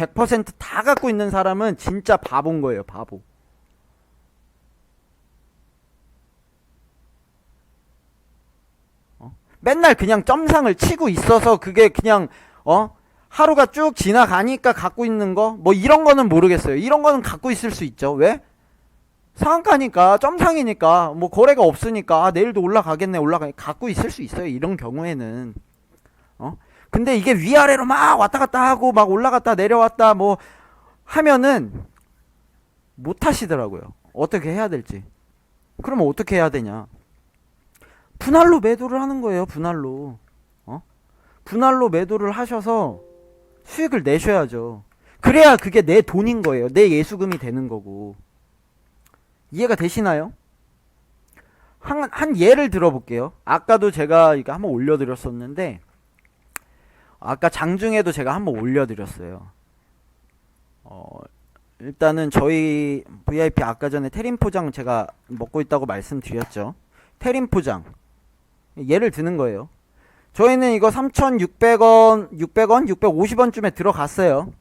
100%다 갖고 있는 사람은 진짜 바본 거예요, 바보. 어? 맨날 그냥 점상을 치고 있어서 그게 그냥 어? 하루가 쭉 지나가니까 갖고 있는 거? 뭐 이런 거는 모르겠어요. 이런 거는 갖고 있을 수 있죠. 왜? 상한가니까 점상이니까 뭐 거래가 없으니까 아, 내일도 올라가겠네 올라가 갖고 있을 수 있어요. 이런 경우에는 어? 근데 이게 위아래로 막 왔다 갔다 하고 막 올라갔다 내려왔다 뭐 하면은 못 하시더라고요. 어떻게 해야 될지. 그러면 어떻게 해야 되냐? 분할로 매도를 하는 거예요. 분할로. 어? 분할로 매도를 하셔서 수익을 내셔야죠. 그래야 그게 내 돈인 거예요. 내 예수금이 되는 거고. 이해가 되시나요? 한, 한 예를 들어볼게요. 아까도 제가 이거 한번 올려드렸었는데, 아까 장중에도 제가 한번 올려드렸어요. 어, 일단은 저희 VIP 아까 전에 테린 포장 제가 먹고 있다고 말씀드렸죠. 테린 포장. 예를 드는 거예요. 저희는 이거 3,600원, 600원, 650원쯤에 들어갔어요.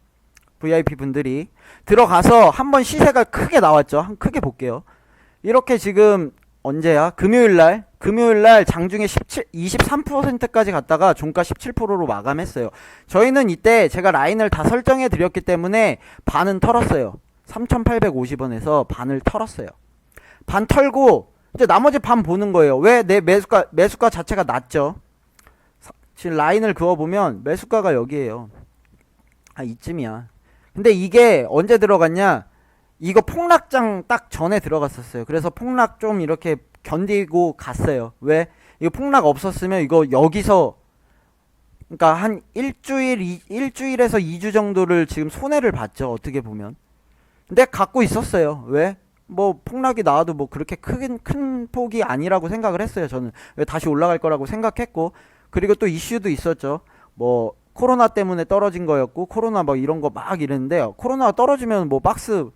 VIP 분들이. 들어가서 한번 시세가 크게 나왔죠. 한 크게 볼게요. 이렇게 지금 언제야? 금요일 날, 금요일 날 장중에 17, 23%까지 갔다가 종가 17%로 마감했어요. 저희는 이때 제가 라인을 다 설정해 드렸기 때문에 반은 털었어요. 3,850원에서 반을 털었어요. 반 털고 이제 나머지 반 보는 거예요. 왜 내 매수가 매수가 자체가 낮죠? 사- 지금 라인을 그어 보면 매수가가 여기에요. 아 이쯤이야. 근데 이게 언제 들어갔냐? 이거 폭락장 딱 전에 들어갔었어요. 그래서 폭락 좀 이렇게 견디고 갔어요. 왜? 이거 폭락 없었으면 이거 여기서 그러니까 한 일주일 이, 일주일에서 2주 정도를 지금 손해를 봤죠. 어떻게 보면. 근데 갖고 있었어요. 왜? 뭐 폭락이 나와도 뭐 그렇게 큰, 큰 폭이 아니라고 생각을 했어요. 저는 왜 다시 올라갈 거라고 생각했고 그리고 또 이슈도 있었죠. 뭐 코로나 때문에 떨어진 거였고 코로나 막 이런 거 막 이랬는데 코로나가 떨어지면 뭐 박스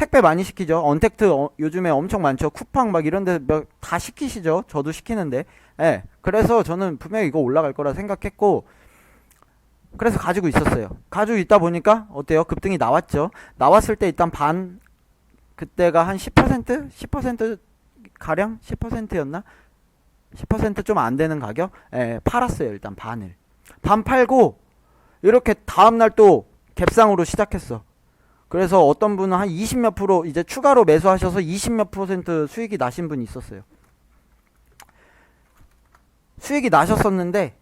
택배 많이 시키죠. 언택트 어, 요즘에 엄청 많죠. 쿠팡 막 이런 데다 시키시죠. 저도 시키는데. 예. 그래서 저는 분명히 이거 올라갈 거라 생각했고 그래서 가지고 있었어요. 가지고 있다 보니까 어때요? 급등이 나왔죠. 나왔을 때 일단 반 그때가 한 10%? 10% 가량 10%였나? 10%좀 안 되는 가격? 예, 팔았어요. 일단 반을. 반 팔고 이렇게 다음 날 또 갭상으로 시작했어. 그래서 어떤 분은 한 20몇 프로 이제 추가로 매수하셔서 20몇 퍼센트 수익이 나신 분이 있었어요. 수익이 나셨었는데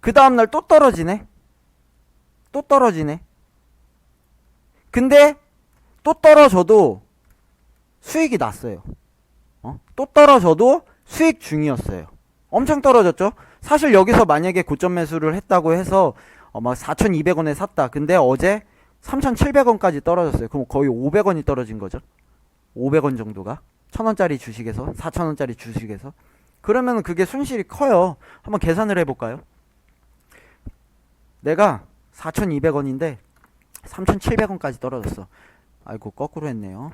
그 다음 날 또 떨어지네. 또 떨어지네. 근데 또 떨어져도 수익이 났어요. 어? 또 떨어져도 수익 중이었어요. 엄청 떨어졌죠? 사실 여기서 만약에 고점 매수를 했다고 해서 어, 막 4,200원에 샀다. 근데 어제 3,700원까지 떨어졌어요. 그럼 거의 500원이 떨어진 거죠. 500원 정도가 1,000원짜리 주식에서 4,000원짜리 주식에서 그러면 그게 손실이 커요. 한번 계산을 해볼까요? 내가 4,200원인데 3,700원까지 떨어졌어. 아이고 거꾸로 했네요.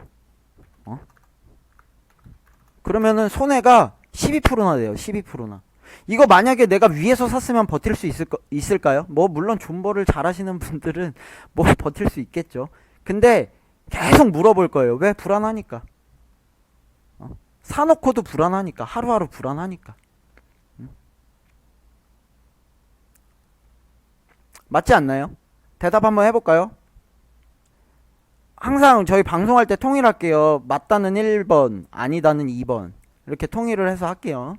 어? 그러면은 손해가 12%나 돼요. 12%나. 이거 만약에 내가 위에서 샀으면 버틸 수 있을 거, 있을까요? 뭐 물론 존버를 잘 하시는 분들은 뭐 버틸 수 있겠죠. 근데 계속 물어볼 거예요. 왜 불안하니까. 어? 사놓고도 불안하니까 하루하루 불안하니까. 응? 맞지 않나요? 대답 한번 해볼까요? 항상 저희 방송할 때 통일할게요. 맞다는 1번, 아니다는 2번. 이렇게 통일을 해서 할게요.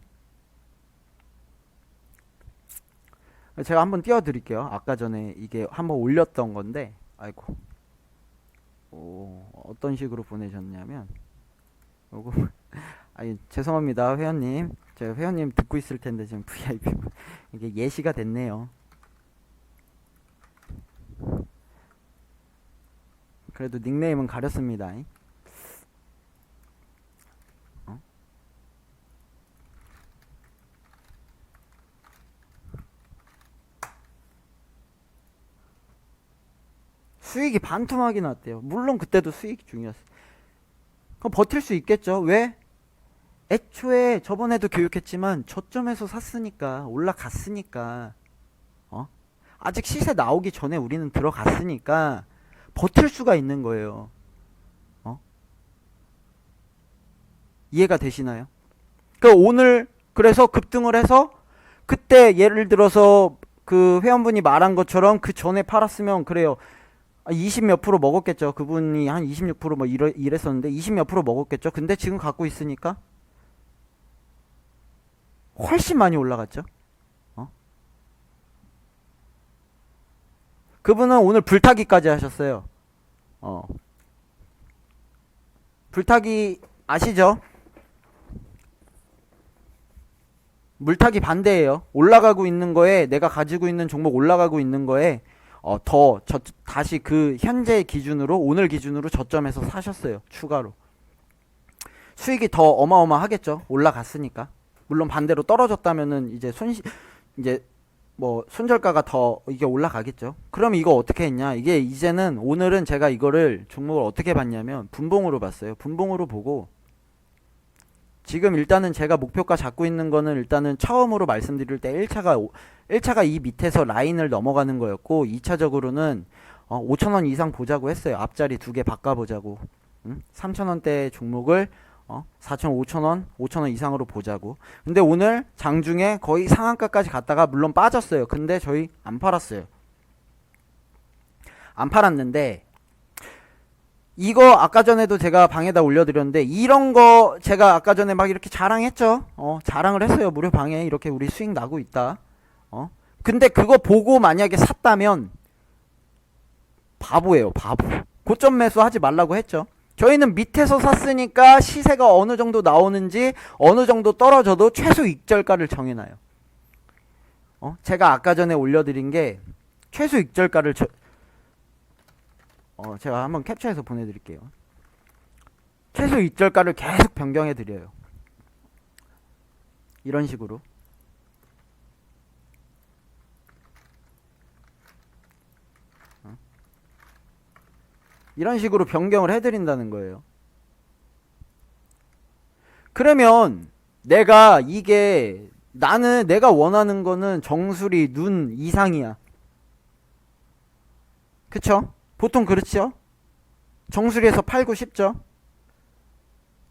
제가 한번 띄워드릴게요. 아까 전에 이게 한번 올렸던 건데, 아이고. 오, 어떤 식으로 보내셨냐면, 요거, 아니, 죄송합니다, 회원님. 제가 회원님 듣고 있을 텐데, 지금 VIP. 이게 예시가 됐네요. 그래도 닉네임은 가렸습니다. 어? 수익이 반토막이 났대요. 물론 그때도 수익이 중요했어요. 그럼 버틸 수 있겠죠. 왜? 애초에 저번에도 교육했지만 저점에서 샀으니까 올라갔으니까 어? 아직 시세 나오기 전에 우리는 들어갔으니까 버틸 수가 있는 거예요. 어? 이해가 되시나요? 그 오늘 그래서 급등을 해서 그때 예를 들어서 그 회원분이 말한 것처럼 그 전에 팔았으면 그래요. 20몇 프로 먹었겠죠. 그분이 한 26%뭐 이러, 이랬었는데 20몇 프로 먹었겠죠. 근데 지금 갖고 있으니까 훨씬 많이 올라갔죠. 어? 그분은 오늘 불타기까지 하셨어요. 어. 불타기 아시죠? 물타기 반대예요. 올라가고 있는 거에 내가 가지고 있는 종목 올라가고 있는 거에 어, 더 저, 다시 그 현재 기준으로 오늘 기준으로 저점에서 사셨어요. 추가로. 수익이 더 어마어마하겠죠. 올라갔으니까. 물론 반대로 떨어졌다면은 이제 손 이제 뭐 손절가가 더 이게 올라가겠죠. 그럼 이거 어떻게 했냐? 이게 이제는 오늘은 제가 이거를 종목을 어떻게 봤냐면 분봉으로 봤어요. 분봉으로 보고 지금 일단은 제가 목표가 잡고 있는 거는 일단은 처음으로 말씀드릴 때 1차가 1차가 이 밑에서 라인을 넘어가는 거였고 2차적으로는 어, 5천원 이상 보자고 했어요. 앞자리 두 개 바꿔 보자고. 응? 3천원대 종목을 어? 4천, 5천원, 5천원 이상으로 보자고. 근데 오늘 장중에 거의 상한가까지 갔다가 물론 빠졌어요. 근데 저희 안 팔았어요. 안 팔았는데 이거 아까 전에도 제가 방에다 올려드렸는데 이런 거 제가 아까 전에 막 이렇게 자랑했죠. 어, 자랑을 했어요. 무료 방에 이렇게 우리 수익 나고 있다. 어? 근데 그거 보고 만약에 샀다면 바보예요. 바보. 고점 매수 하지 말라고 했죠. 저희는 밑에서 샀으니까 시세가 어느 정도 나오는지 어느 정도 떨어져도 최소 익절가를 정해놔요. 어? 제가 아까 전에 올려드린 게 최소 익절가를 저, 어, 제가 한번 캡처해서 보내드릴게요. 최소 익절가를 계속 변경해 드려요. 이런 식으로. 어? 이런 식으로 변경을 해드린다는 거예요. 그러면 내가 이게 나는 내가 원하는 거는 정수리 눈 이상이야. 그쵸? 보통 그렇죠? 정수리에서 팔고 싶죠?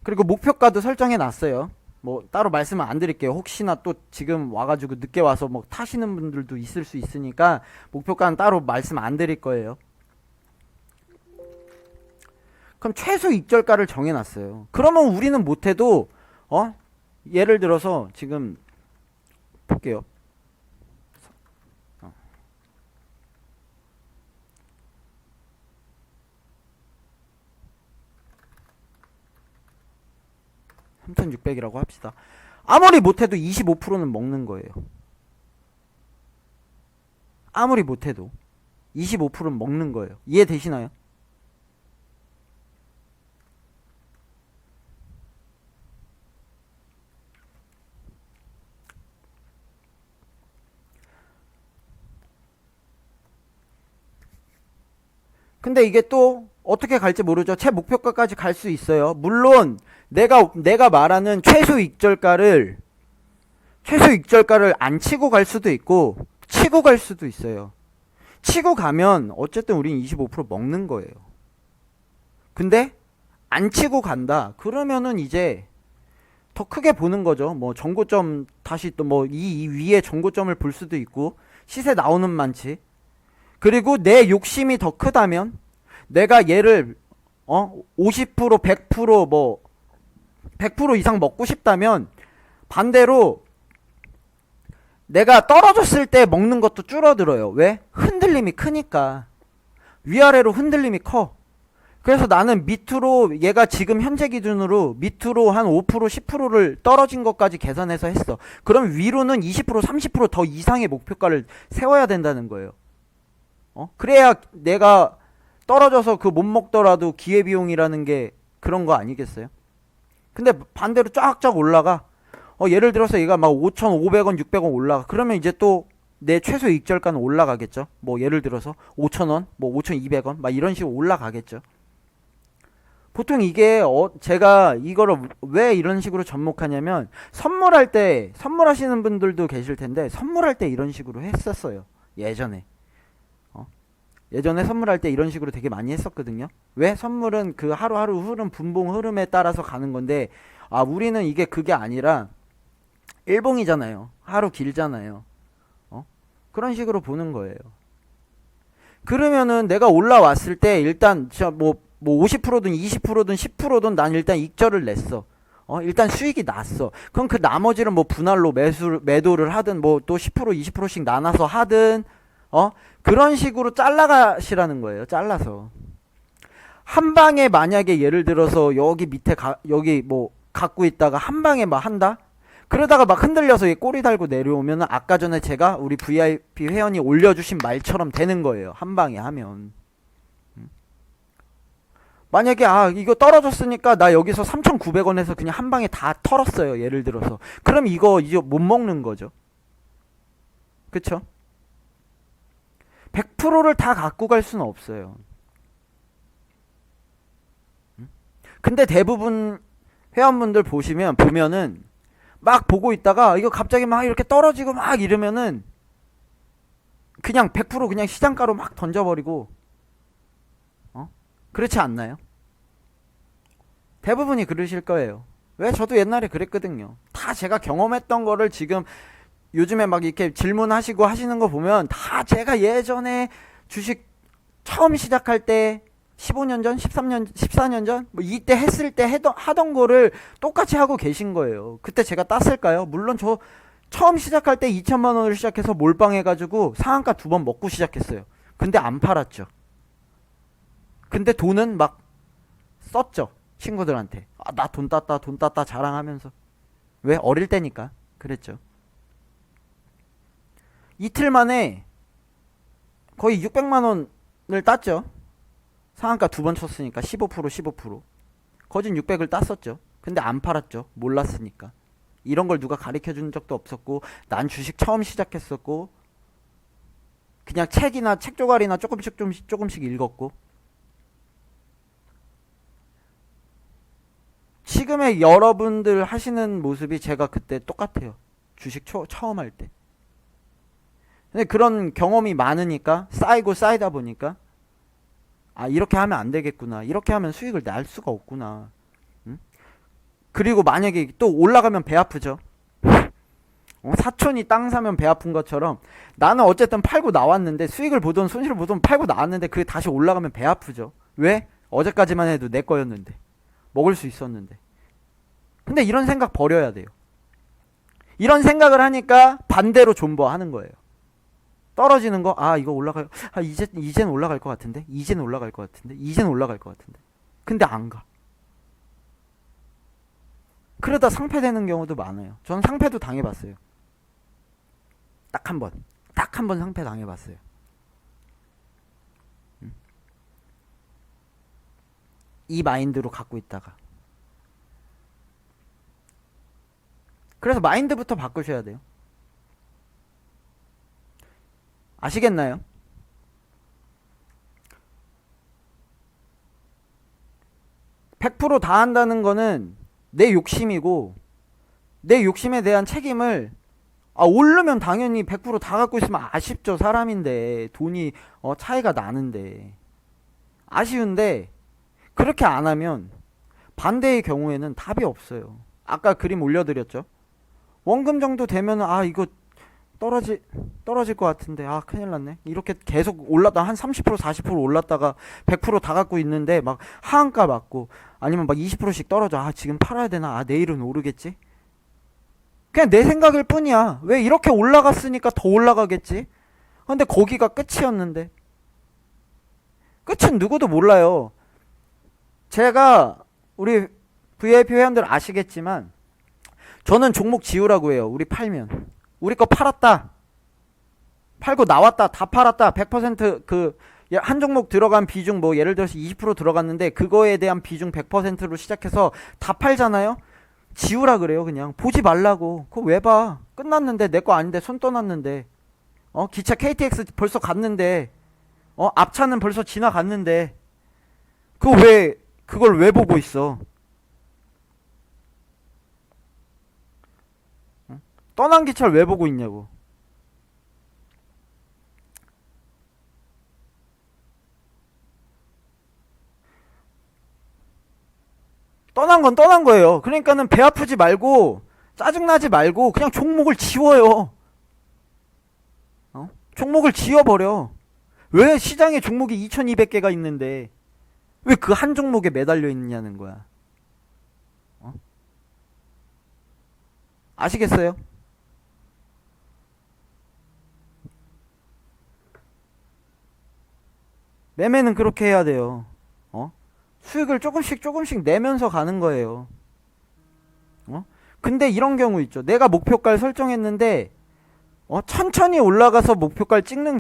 그리고 목표가도 설정해 놨어요. 뭐 따로 말씀을 안 드릴게요. 혹시나 또 지금 와가지고 늦게 와서 뭐 타시는 분들도 있을 수 있으니까 목표가는 따로 말씀 안 드릴 거예요. 그럼 최소 익절가를 정해놨어요. 그러면 우리는 못해도 어 예를 들어서 지금 볼게요. 3600이라고 합시다. 아무리 못해도 25%는 먹는 거예요. 아무리 못해도 25%는 먹는 거예요. 이해되시나요? 근데 이게 또 어떻게 갈지 모르죠. 제 목표가까지 갈 수 있어요. 물론 내가 내가 말하는 최소 익절가를 최소 익절가를 안 치고 갈 수도 있고 치고 갈 수도 있어요. 치고 가면 어쨌든 우린 25% 먹는 거예요. 근데 안 치고 간다. 그러면은 이제 더 크게 보는 거죠. 뭐 정고점 다시 또 뭐 이 위에 정고점을 볼 수도 있고 시세 나오는 만치. 그리고 내 욕심이 더 크다면 내가 얘를 어 50% 100%뭐 100% 이상 먹고 싶다면 반대로 내가 떨어졌을 때 먹는 것도 줄어들어요. 왜? 흔들림이 크니까. 위아래로 흔들림이 커. 그래서 나는 밑으로 얘가 지금 현재 기준으로 밑으로 한 5% 10%를 떨어진 것까지 계산해서 했어. 그럼 위로는 20% 30%더 이상의 목표가를 세워야 된다는 거예요. 어? 그래야 내가 떨어져서 그 못 먹더라도 기회비용이라는 게 그런 거 아니겠어요? 근데 반대로 쫙쫙 올라가. 어, 예를 들어서 얘가 막 5,500원, 600원 올라가. 그러면 이제 또 내 최소 익절가는 올라가겠죠. 뭐 예를 들어서 5,000원, 뭐 5,200원, 막 이런 식으로 올라가겠죠. 보통 이게 어, 제가 이거를 왜 이런 식으로 접목하냐면 선물할 때 선물하시는 분들도 계실 텐데 선물할 때 이런 식으로 했었어요. 예전에. 예전에 선물할 때 이런 식으로 되게 많이 했었거든요. 왜? 선물은 그 하루하루 흐름, 분봉 흐름에 따라서 가는 건데, 아, 우리는 이게 그게 아니라, 일봉이잖아요. 하루 길잖아요. 어? 그런 식으로 보는 거예요. 그러면은 내가 올라왔을 때 일단 저 뭐, 뭐 50%든 20%든 10%든 난 일단 익절을 냈어. 어, 일단 수익이 났어. 그럼 그 나머지를 뭐 분할로 매수, 매도를 하든 뭐 또 10% 20%씩 나눠서 하든 어, 그런 식으로 잘라가시라는 거예요. 잘라서. 한 방에 만약에 예를 들어서 여기 밑에 가, 여기 뭐 갖고 있다가 한 방에 막 한다? 그러다가 막 흔들려서 얘 꼬리 달고 내려오면은 아까 전에 제가 우리 VIP 회원이 올려주신 말처럼 되는 거예요. 한 방에 하면. 음. 만약에 아 이거 떨어졌으니까 나 여기서 3,900원에서 그냥 한 방에 다 털었어요. 예를 들어서. 그럼 이거 이제 못 먹는 거죠. 그쵸? 100%를 다 갖고 갈 수는 없어요. 음? 근데 대부분 회원분들 보시면 보면은 막 보고 있다가 이거 갑자기 막 이렇게 떨어지고 막 이러면은 그냥 100% 그냥 시장가로 막 던져버리고 어? 그렇지 않나요? 대부분이 그러실 거예요. 왜 저도 옛날에 그랬거든요. 다 제가 경험했던 거를 지금 요즘에 막 이렇게 질문하시고 하시는 거 보면 다 제가 예전에 주식 처음 시작할 때 15년 전, 13년, 14년 전, 뭐 이때 했을 때 해던, 하던 거를 똑같이 하고 계신 거예요. 그때 제가 땄을까요? 물론 저 처음 시작할 때 2천만 원을 시작해서 몰빵해가지고 상한가 두 번 먹고 시작했어요. 근데 안 팔았죠. 근데 돈은 막 썼죠. 친구들한테. 아, 나 돈 땄다, 돈 땄다 자랑하면서. 왜? 어릴 때니까. 그랬죠. 이틀 만에 거의 600만 원을 땄죠. 상한가 두 번 쳤으니까 15% 15% 거진 600을 땄었죠. 근데 안 팔았죠. 몰랐으니까. 이런 걸 누가 가르쳐 준 적도 없었고 난 주식 처음 시작했었고 그냥 책이나 책 조각이나 조금씩 조금씩 조금씩 읽었고 지금의 여러분들 하시는 모습이 제가 그때 똑같아요. 주식 초, 처음 할 때. 근데 그런 경험이 많으니까 쌓이고 쌓이다 보니까 아 이렇게 하면 안 되겠구나. 이렇게 하면 수익을 낼 수가 없구나. 응? 그리고 만약에 또 올라가면 배 아프죠. 어, 사촌이 땅 사면 배 아픈 것처럼 나는 어쨌든 팔고 나왔는데 수익을 보든 손실을 보든 팔고 나왔는데 그게 다시 올라가면 배 아프죠. 왜? 어제까지만 해도 내 거였는데. 먹을 수 있었는데. 근데 이런 생각 버려야 돼요. 이런 생각을 하니까 반대로 존버하는 거예요 떨어지는 거, 아, 이거 올라가요. 아, 이제, 이젠 올라갈 것 같은데? 이젠 올라갈 것 같은데? 이젠 올라갈 것 같은데? 근데 안 가. 그러다 상패되는 경우도 많아요. 저는 상패도 당해봤어요. 딱 한 번. 딱 한 번 상패 당해봤어요. 음. 이 마인드로 갖고 있다가. 그래서 마인드부터 바꾸셔야 돼요. 아시겠나요? (100%다) 한다는 거는 내 욕심이고 내 욕심에 대한 책임을 아 오르면 당연히 100%다 갖고 있으면 아쉽죠. 사람인데 돈이 어 차이가 나는데. 아쉬운데 그렇게 안 하면 반대의 경우에는 답이 없어요. 아까 그림 올려드렸죠? 원금 정도 되면 아 이거 떨어지 떨어질 것 같은데 아 큰일 났네. 이렇게 계속 올랐다 한 30% 40% 올랐다가 100%다 갖고 있는데 막 하한가 맞고 아니면 막 20%씩 떨어져. 아 지금 팔아야 되나? 아 내일은 오르겠지? 그냥 내 생각일 뿐이야. 왜 이렇게 올라갔으니까 더 올라가겠지? 근데 거기가 끝이었는데. 끝은 누구도 몰라요. 제가 우리 VIP 회원들 아시겠지만 저는 종목 지우라고 해요 우리 팔면 우리 거 팔았다. 팔고 나왔다. 다 팔았다. 100%그 한 종목 들어간 비중 뭐 예를 들어서 20% 들어갔는데 그거에 대한 비중 100%로 시작해서 다 팔잖아요. 지우라 그래요, 그냥. 보지 말라고. 그거 왜 봐? 끝났는데 내 거 아닌데 손 떠났는데. 어, 기차 KTX 벌써 갔는데. 어, 앞차는 벌써 지나갔는데. 그거 왜 그걸 왜 보고 있어? 떠난 기차를 왜 보고 있냐고. 떠난 건 떠난 거예요. 그러니까는 배 아프지 말고 짜증나지 말고 그냥 종목을 지워요. 어? 종목을 지워버려. 왜 시장에 종목이 2200개가 있는데 왜 그 한 종목에 매달려 있느냐는 거야. 어? 아시겠어요? 매매는 그렇게 해야 돼요. 어? 수익을 조금씩 조금씩 내면서 가는 거예요. 어? 근데 이런 경우 있죠. 내가 목표가를 설정했는데 어? 천천히 올라가서 목표가를 찍는